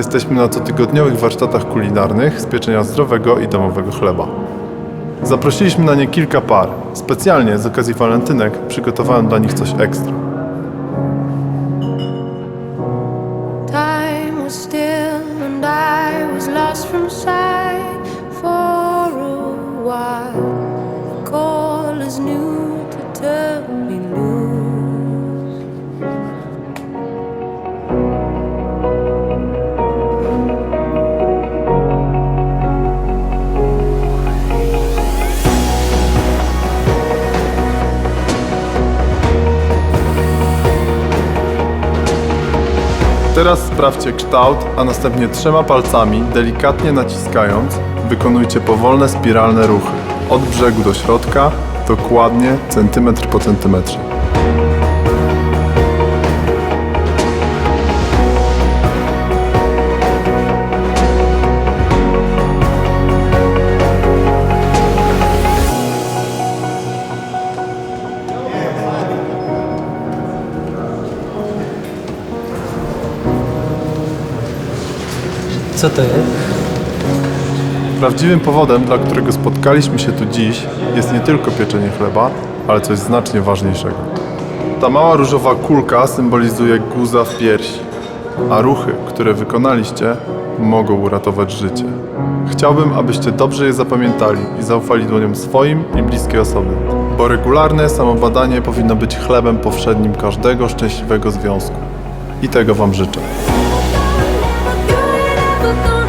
Jesteśmy na cotygodniowych warsztatach kulinarnych z pieczenia zdrowego i domowego chleba. Zaprosiliśmy na nie kilka par. Specjalnie z okazji walentynek przygotowałem dla nich coś ekstra. Call is new to tell Teraz sprawdźcie kształt, a następnie trzema palcami, delikatnie naciskając, wykonujcie powolne spiralne ruchy. Od brzegu do środka, dokładnie centymetr po centymetrze. Co to jest? Prawdziwym powodem, dla którego spotkaliśmy się tu dziś, jest nie tylko pieczenie chleba, ale coś znacznie ważniejszego. Ta mała różowa kulka symbolizuje guza w piersi, a ruchy, które wykonaliście, mogą uratować życie. Chciałbym, abyście dobrze je zapamiętali i zaufali dłoniom swoim i bliskiej osoby, bo regularne samobadanie powinno być chlebem powszednim każdego szczęśliwego związku. I tego Wam życzę. never gonna